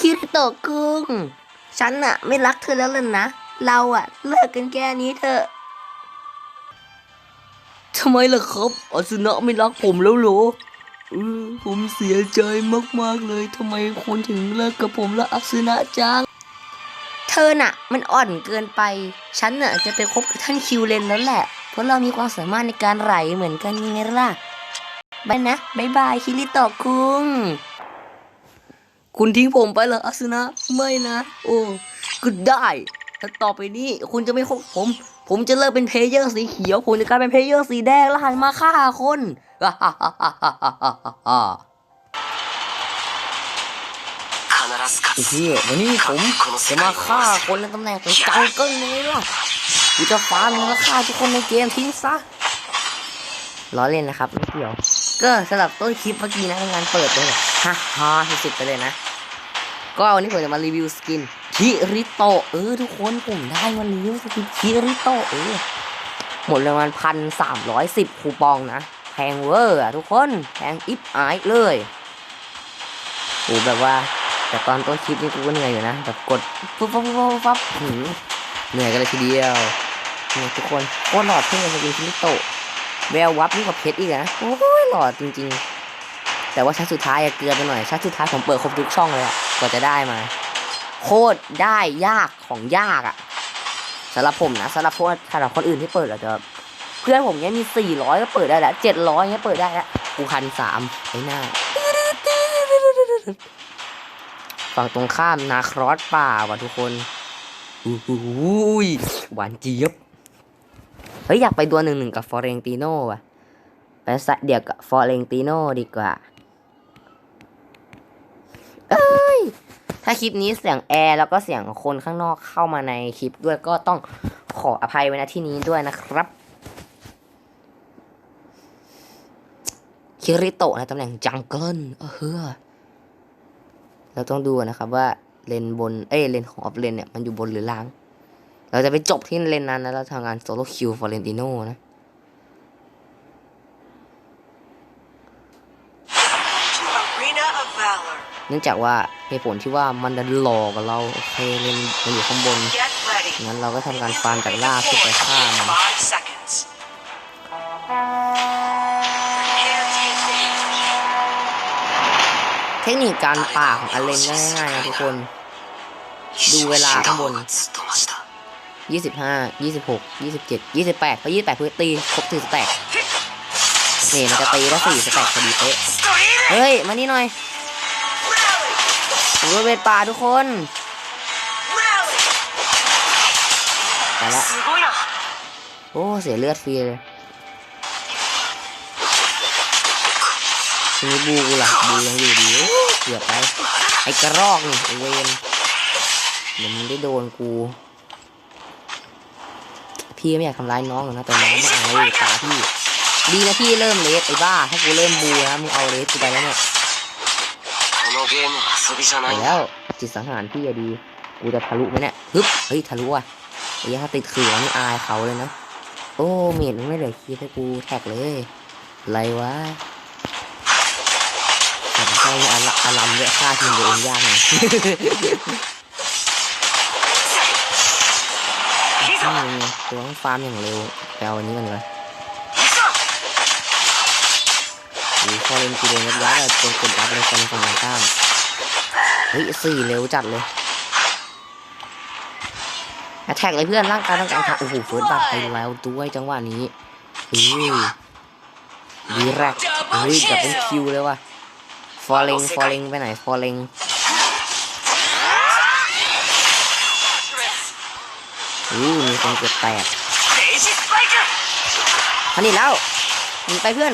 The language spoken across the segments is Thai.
คิริโตะคุงฉันอะไม่รักเธอแล้วล่ะนะ เราอะเลิกกันแค่นี้เถอะทำไมล่ะครับอาสุนะไม่รักผมแล้วเหรอเออผมเสียใจมากๆเลยทำไมคุณถึงเลิกกับผมและอาสุนะจัง เธอน่ะ มันอ่อนเกินไป ฉันน่ะจะไปคบกับท่านคิวเลนแล้วแหละ เพราะเรามีความสามารถในการไหลเหมือนกันยังไงล่ะบายนะบายบายคิริโตะคุง คุณทิ้งผมไปเหรออาซึนะ ไม่นะ โอ้ก็ได้ถ้าต่อไปนี้คุณจะไม่คบผม ผมจะเลิกเป็นเพลเยอร์สีเขียว ผมจะกลายเป็นเพลเยอร์สีแดงแล้วหันมาฆ่าคนพี่วันนี้ผมจะมาฆ่าคนในตำแหน่งของเจ้าเกิ้งนี้ล่ะกูจะฟ้ามึงแล้วฆ่าทุกคนในเกมทิ้งซะล้อเล่นนะครับไม่เกี่ยว ก็สำหรับต้นคลิปเมื่อกี้นะงานเปิดเลยฮ่าฮ่าสุดๆไปเลยนะ ก็วันนี้ผมจะมารีวิวสกินคิริโตเออทุกคนผมได้มารีวิวสกินคิริโตเออหมดเลยมันพันสามร้อยสิบคูปองนะแพงเวอร์อะทุกคนแพงอิฟไอเลยโอ้แบบว่า แต่ตอนต้นคลิปนี่กูก็เหนื่อยอยู่นะแบบกดปุ๊บปั๊บปุ๊บปั๊บฟับหืมเหนื่อยกันเลยทีเดียวนี่ทุกคนโคตรหล่อเท่สกินคิริโตแวววับยิ่งกว่าเพชรอีกนะโอ้ยหล่อจริง ๆ แต่ว่าชั้นสุดท้ายอะเกลือไปหน่อยชั้นสุดท้ายผมเปิดครบทุกช่องเลยอะ กว่าจะได้มา โคตรได้ยากของยากอะสำหรับผมนะสำหรับพวกสำหรับคนอื่นที่เปิดอาจจะเพื่อนผมเนี้ยมีสี่ร้อยก็เปิดได้แล้วเจ็ดร้อยเนี้ยเปิดได้แล้วกูพันสามไอ้หน้าฝั่งตรงข้ามนาครอสป่าว่ะทุกคนอู้ยหวานเจี๊ยบเฮ้ยอยากไปดวลหนึ่งหนึ่งกับฟอเรนติโน่ว่ะไปสะเดียวกับฟอเรนติโน่ดีกว่า ถ้าคลิปนี้เสียงแอร์แล้วก็เสียงคนข้างนอกเข้ามาในคลิปด้วยก็ต้องขออภัยไว้ณที่นี้ด้วยนะครับคิริโตะในตำแหน่งจังเกิลเออเฮ้อเราต้องดูนะครับว่าเลนบน เอ้ยเลนของออฟเลนเนี่ยมันอยู่บนหรือล่าง เราจะไปจบที่เลนนั้นนะแล้วทำงานโซโลคิวฟอเรนติโนนะ เนื่องจากว่าเหตุผลที่ว่ามันดันหลอกกับเราโอเคเลนมันอยู่ข้างบน Get ready. งั้นเราก็ทำการฟาร์มจากล่างขึ้นไปฆ่ามัน Five seconds. Prepare to engage. เทคนิคการป่าของอเลนก็ง่ายๆนะทุกคน ดูเวลาข้างบน 25 26 27 28พอ28เพื่อตีครบถึงสแต็กนี่มันจะตีได้สี่สแต็กพอดีเป๊ะเฮ้ย มานี่หน่อย ผมก็เป็นป่าทุกคนไปละโอ้เสียเลือดฟรีเลยซื้อบูกูหลักบูยังอยู่ดีเกือบไปไอ้กระรอกนี่เวนเดี๋ยวมันได้โดนกู พี่ไม่อยากทำร้ายน้องหรอนะแต่น้องไม่เอาตาพี่ ดีนะพี่เริ่มเลสไอ้บ้าถ้ากูเริ่มบูนะมึงเอาเลสกูไปแล้วเนี่ย このゲームは遊びじゃ ไป ないんだ แล้วจิตสังหารพี่อะดี กูจะทะลุไหมเนี่ยฮึบเฮ้ยทะลุอ่ะไอ้ยาถ้าติดขื่อนี่อายเขาเลยนะ โอ้เมดมึงไม่เหลือคีดให้กูแท็กเลย อะไรวะแต่ใช่อารัอารัมด้วยฆ่าทีมตัวเองยากหน่อย นี่ไงตัวต้องฟาร์มอย่างเร็วไปเอาอันนี้กันเลย หรืออเล่นกูเดนยับยั้งแบบโดนกดอัพเลยกันฝั่งตรงข้ามเฮ้ยสี่เร็วจัดเลยแท็กเลยเพื่อนร่างกายต้องการค่ะโอ้โหเฟิร์สบัตไปแล้วด้วยจังหวะนี้เฮ้ยดีแรกเฮ้ยจับเป็นคิวเลยว่ะฟอลเลงฟอลเลงไปไหนฟอลเลงอู้มีคนเกือบแตกอันนี้แล้วไปเพื่อน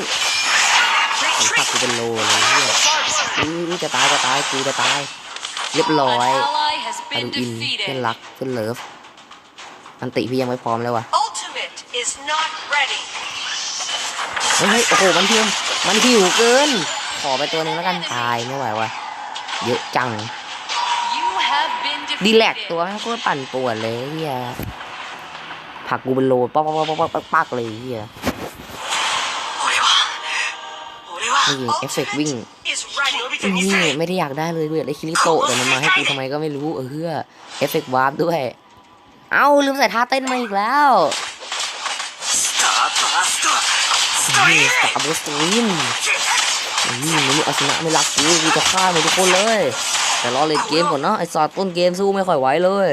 ขับกูเป็นโลเลยเฮียอู้จะตายจะตายกูจะตาย เรียบร้อย ally has อา been ดูอินเพื่อน defeated. รักเพื่อนเลิฟอันติพี่ยังไม่พร้อมเลยว่ะ Ultimate is not ready เฮ้ยเฮ้ยโอ้โหมันเพียมมันหิวเกิน ขอไปตัวหนึงแล้วกันตายไม่ไหวว่ะเยอะจัง You have been ดีแลก defeated. ตัวโคตรปั่นป่วนเลยเฮียผักกูเป็นโลป๊อกป๊อกป๊อกป๊อกป๊อกปักเลยเฮีย นี่เอฟเฟกวิ่งนี่ไม่ได้อยากได้เลยเวทไอคิริโตแต่มันมาให้กูทำไมก็ไม่รู้เออเพื่อเอฟเฟกวาร์ปด้วย เอาลืมใส่ท่าเต้นมาอีกแล้วนี่ตาบูสตรีมนี่มันอาชนะไม่รักกูกูจะฆ่ามันทุกคนเลย แต่รอเล่นเกมก่อนเนาะไอสอดต้นเกมสู้ไม่ค่อยไหวเลย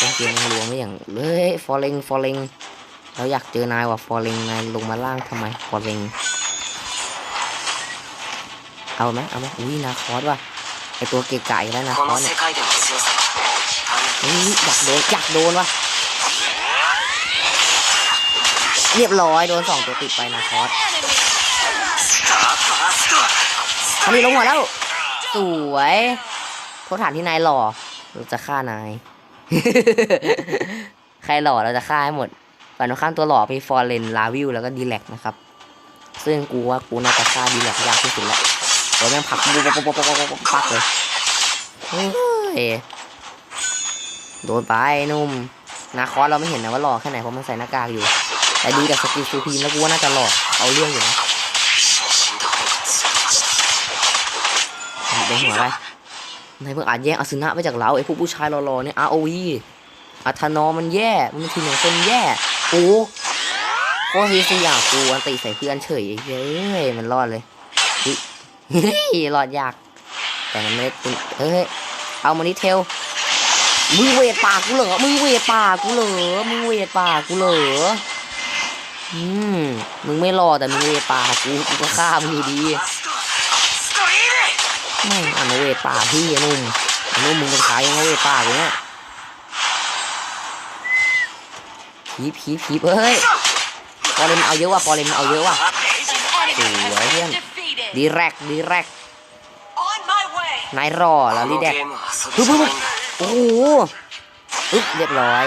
ต้นเกมรวมไม่อย่างเลย falling falling เราอยากเจอนายว่ะฟอร์เรงนายลงมาล่างทำไมฟอร์เรงเอาไหมเอาไหมอุ้ยนาคอสว่ะไอตัวเกะกะอีแล้วนาคอสเนี่ยอยากโดนอยากโดนว่ะเรียบร้อยโดนสองตัวติดไปนาคอสทำนี้ลงหัวแล้ว สวยโทษฐานที่นายหล่อเราจะฆ่านาย ใครหล่อเราจะฆ่าให้หมด ฝั่งตรงข้ามตัวหล่อกมีฟอร์เรนลาวิลแล้วก็ดีแลกนะครับ ซึ่งกูว่ากูน่าจะฆ่าดีแลกยากที่สุดและวเดี๋วแม่งผักปุ๊บปุ๊บปุ๊บปุ๊บปุ๊บปักเลยโดนไปนุ่มนาคอสเราไม่เห็นนะว่าหล่อแค่ไหนเพราะมันใส่หน้ากากอยู่ แต่ดูจากสกิลชูพีมแล้วกูว่าน่าจะหล่อเอาเรื่องอยู่นะเด้งหัวไปนเพิ่งอาจแย่งอาซึนะไปจากเราไอ้พวกผู้ชายหล่อๆเนี่ยอาโอัธนอมันแย่ มันทีมของคนแย่ กูโคฮิสยากูอันตีใส่เพื่อนเฉยเย้ยมันรอดเลยฮ้ยรอดยาก แต่มันไม่ได้เฮ้ยเอามานิเทลมึงเวทปากกูเหรอมึงเวทปากกูเหรอมึงเวทปากกูเหรออืมมึงไม่รอแต่มึงเวทปากกูกูก็ฆ่ามึงดีไม่เอามาเวทปากพี่นุ่มนุ่มมึงเป็นใครยังเวทปากอย่างเงี้ย ผีผีผีเฮ้ยปอเลนเอาเยอะว่ะปอเลนเอาเยอะว่ะสวยเพื่ยนดีแรกดีแรกนายรอแล้วรีแดกปุ๊บปุ๊บโอ้โหปึ๊บเรียบร้อย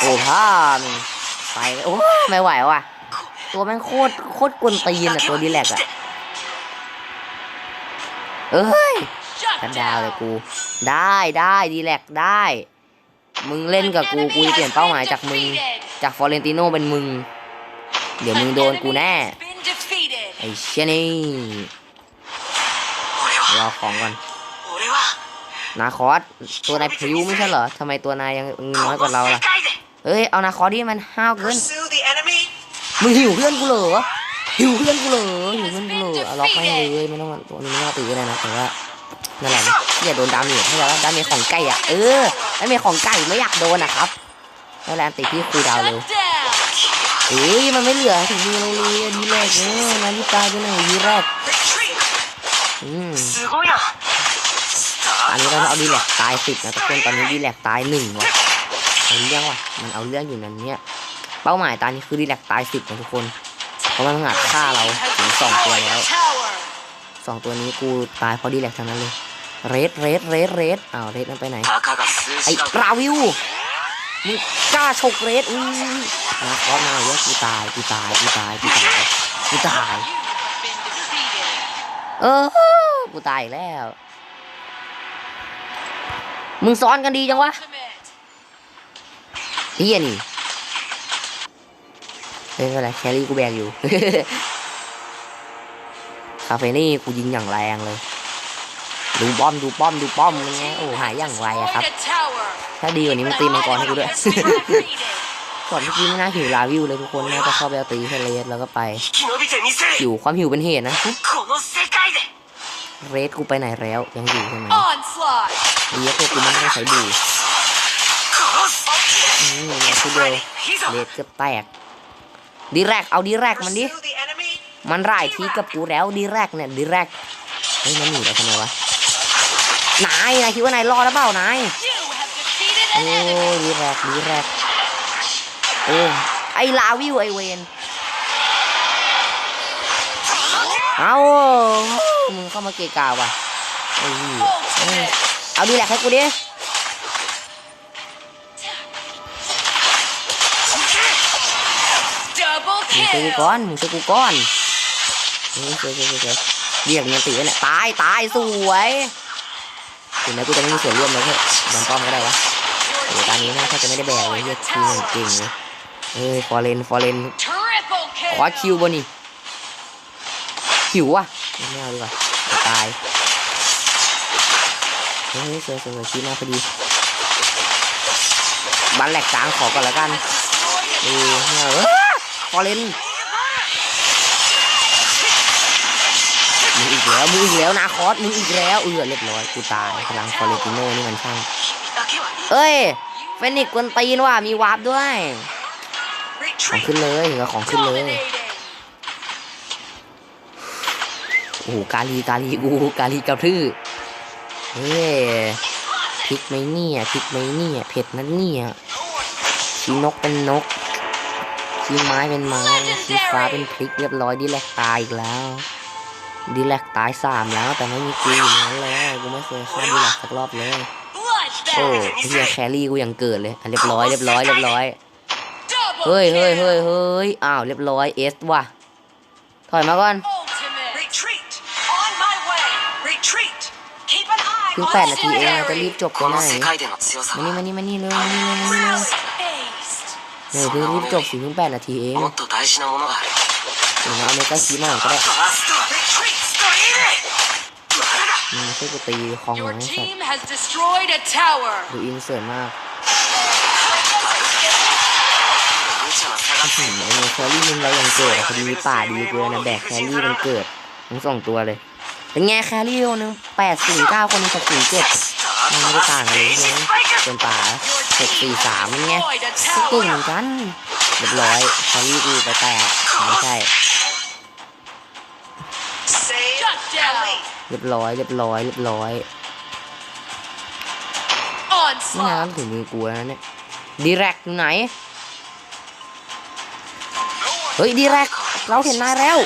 โอ้พ่านไปโอ้ไม่ไหวว่ะตัวแม่งโคตรโคตรกวนตีนอะตัวดีแรกอะเอ้ยกันดาวเลยกู ได้ได้ดีแรกได้ มึงเล่นกับกูกูจะเปลี่ยนเป้าหมายจากมึง จากฟอเรนติโน่เป็นมึง เดี๋ยวมึงโดนกูแน่ ไอ้เชนี่รอของก่อน นาคอสตัวนายพริ้วไม่ใช่เหรอทำไมตัวนายยังน้อยกว่าเราล่ะ เอ้ยเอานาคอสที่มันห้าวเกิน มึงหิวเพื่อนกูเหรอหิวเพื่อนกูเหรอหิวเพื่อนกูเหรอล็อกไม่เลยไม่ต้องตัวนี้ไม่ต้องตีอะไรนะแต่ว่า นั่นแหละอย่าโดนดาเมจให้แล้วดาเมจของไก่อะเออดาเมจของไก่ไม่อยากโดนนะครับแล้วแลนติพี่คูดาวเลยเอ้ยมันไม่เหลือถึงมีเลยอันนี้แรกเนี่ยนาฬิกาเปหน่อยวีแรกอืมอันนี้เราเอาดีแลกตายสิบนะทุกคนตอนนี้ดีแลกตายหนึ่งว่ะเอาเรื่องว่ะมันเอาเรื่องอยู่นั่นเนี้ยเป้าหมายตอนนี้คือดีแลกตายสิบนะทุกคนเพราะมันงัดฆ่าเราถึงสองตัวแล้ว สองตัวนี้กูตายเพราะดีแลกทั้งนั้นเลยเรดเรดเรดเรดอ้าวเรดมันไปไหนไอ้ราวิวมึงกล้าชกเรดอุ้ยมาคอสมาเยอะกูตายกูตายกูตายกูตายกูตายเออกูตายแล้ว มึงซ้อนกันดีจังวะเฮียนี่เฮ้ยอะไรแคลรี่กูแบกอยู่ คาเฟรี่กูยิงอย่างแรงเลย ดูป้อมดูป้อมดูป้อมมันไงโอ้หายอย่างไวอะครับ ถ้าดีกว่านี้มันตีมังกรให้กูด้วย ก่อนเมื่อกี้ไม่น่าหิวลาวิวเลยทุกคนน่าจะเข้าไปเอาตีเทเลสแล้วก็ไป อยู่ความหิวเป็นเหตุนะเรสกูไปไหนแล้วยังอยู่ใช่ไหมดีเพื่อกูมันไม่ใช่ดูนี่ไงคือเดเรสก็แตกดีแรกเอาดีแรกมันดิ มันร่ายทีกับกูแล้วดีแรกเนี่ยดีแรกเฮ้ยมันหนีแล้วทำไมวะนายนายคิดว่านายรอดแล้วเปล่านายโอ้ดีแรกดีแรกโอ้ไอลาวิวไอเวนเอามึงเข้ามาเกะกาว่ะไอ้เอาดีแรกให้กูดิมึงช่วยกูก่อนมึงช่วยกูก่อน เฮ้ยช่วยช่วยช่วยเรียกเงินตีไว้เนี่ยตายตายสวยถึงแม้กูจะไม่มีส่วนร่วมแล้วเถอะดันป้อมก็ได้วะโอ้ตอนนี้น่าจะไม่ได้แบกเลยเฮียทีมมันเก่งเลยเอ้ยฟอร์เรนฟอร์เรน Turret ขอคิวบนนี่หิวว่ะไม่เอาดีกว่าตายเฮ้ยเสือเสือเสือชี้มาพอดีบันแหลกกลางขอก่อนล้วกันเออไม่เอาเอ้ยฟอเรน มึงอีกแล้วมึงอีกแล้วนะคอสมึงอีกแล้วเออเรียบร้อยกูตายพลังฟอเรติโนนี่มันช่างเอ้ยเฟนิกกวนตีนว่ะมีวาร์ปด้วยของขึ้นเลยเหรอของขึ้นเลยโอ้กาลีกาลีกูกาลีกระทือเฮ้ยพริกไหมเนี่ยพริกไหมเนี่ยเผ็ดนั่นเนี่ยชีนกเป็นนกชีไม้เป็นไม้ชีฟ้าเป็นพริกเรียบร้อยดีแหลกตายอีกแล้ว ดีแลกตายสามแล้ว แต่ไม่มีกูอยู่นั้นเลยกูไม่เคยฆ่าดีแลกสักรอบเลยโอ้เฮียแครี่กูยังเกิดเลยเรียบร้อยเรียบร้อยเรียบร้อยเฮ้ยเฮ้ยเฮ้ยเฮ้ยอ้าวเรียบร้อยเอสว่ะถอยมาก่อนเพิ่งแปดนาทีเองจะรีบจบกันไหนมานี่มานี่มานี่เร็มานี่เร็มานี่เร็วเร็วเรีบจบสิเพิ่งแปดนาทีเองเดี๋ยวเอาเมกาคีมาก็ได้ มึงช่วยกูตีคองหน่อยให้สัตดูอินสวยมากไอ้เนี่ยแคลรี่มึนเรายังเกิดพอดีป่าดีเกินนะแบกแคลรี่มันเกิดมึงส่งตัวเลย เป็นไงแคลรี่คนนึงแปดสี่เก้าคนนึงหกสี่เจ็ดมันไม่ได้ต่างกันเลยเนี่ยเป็นป่าเจ็ดสี่สามเป็นไงก็เก่งเหมือนกันเรียบร้อยแคลรี่กูไปแตกไม่ใช่ เรียบร้อยเรียบร้อยเรียบร้อยไม่นาน Onslaught. ถึงมือกูแล้วเนี่ยดีแรกอยู่ไหน เฮ้ยดีแรกเราเห็นนายแล้ว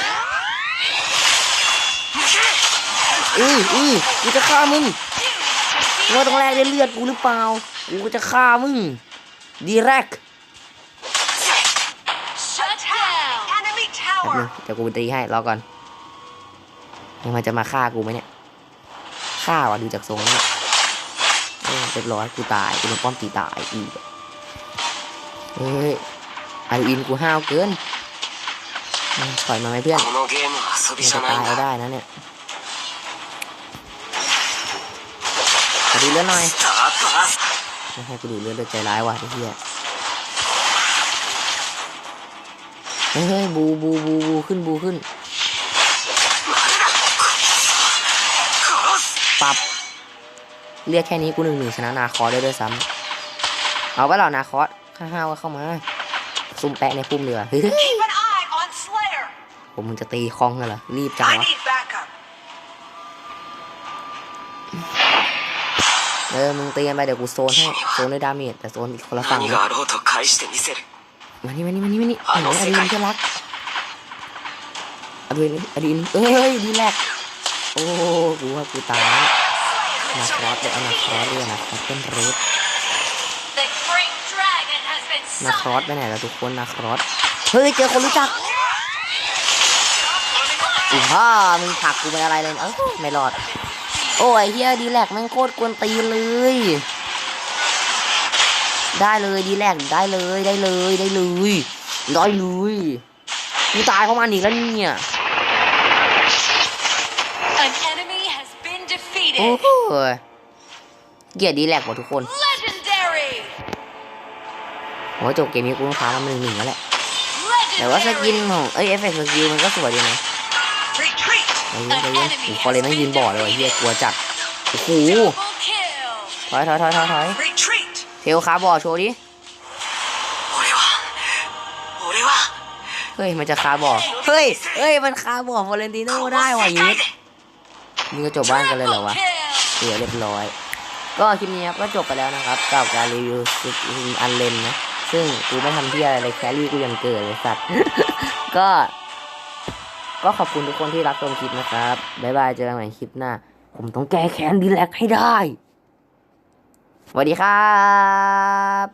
อืออือกูจะฆ่ามึงมึงว่าต้องแลกด้วยเลือดกูหรือเปล่า กูจะฆ่ามึง ดีแรก Shut down. enemy แป๊บนึ tower งเดี๋ยวกูตีให้รอก่อน มันจะมาฆ่ากูไหมเนี่ยฆ่าว่ะดูจากทรงเนี่ยเรียบร้อยกูตายกูโดนป้อมตีตายอีกเฮ้ยไออินกูห้าวเกินถอยมาไหมเพื่อนจะตายก็ได้นะเนี่ยขอดูเลือดหน่อยไม่ให้กูดูเลือดเลยใจร้ายว่ะเฮียเฮ้ยบูบูบูบูขึ้นบูขึ้น ปับเรียกแค่นี้กูหนึ่งหนึ่งชนะนาคอได้ด้วยซ้ำเอาไว้เหล่านาคอสข้าห้าวเข้ามา ซุ่มแปะในพุ่มเรือผมมึงจะตีคองกันเหรอ รีบจังวะเออ มึงตีกันไปเดี๋ยวกูโซนให้ โซนด้วยดาเมจแต่โซนอีกคนละฝั่งนะมานี่มานี่มานี่มานี่อดีนที่รักอดีนอดีนเอ้ยดีแลก โอ้กูว่ากูตายนาครอสเดี๋ยวเอานาครอสด้วยนาคอสเป็นรูทนาครอสไปไหนล้วทุกคนนาครอสเฮ้ยเจอคนรู้จักอีฮ่ามึงผักกูเป็นอะไรเลยเอ้าไม่รอด โอ้ยเฮียดีแลกแม่งโคตรกวนตีเลย ได้เลยดีแลกได้เลยได้เลยได้เลยได้เลยกูตายเพราะมันอีกแล้วเนี่ย โอ้โหเกียร์ดีแหลกหมดทุกคนโอ้จบเกมนี้กูต้องพามันหนึ่งหนึ่งแล้วแหละแต่ว่าสกินของเอ้เอฟเฟกต์สกิลมันก็สวยดีนะไอ้เหี้ยไอ้เหี้ยอพอเลยไม่ยืนบ่อเลยเฮียกลัวจัดโอ้โหถอยถอยถอยถอยถอยเทลขาบ่อโชว์ดิเฮ้ยมันจะคาบ่อเฮ้ยเฮ้ยมันคาบ่อฟอเรนติโน่ได้ว่ะยุทธ でมึงจะจบบ้านกันเลยเหรอวะเสียเรียบร้อย ก็คลิปนี้ครับก็จบไปแล้วนะครับกับการรีวิวสกินอันเลนนะ ซึ่งกูไม่ทำเที่อะไรเลยแครี่กูยังเกิดเลยสัตว์ ก็ ก็ขอบคุณทุกคนที่รับชมคลิปนะครับบ๊ายบายเจอกันใหม่คลิปหน้า ผมต้องแก้แค้นดีแลกให้ได้สวัสดีครับ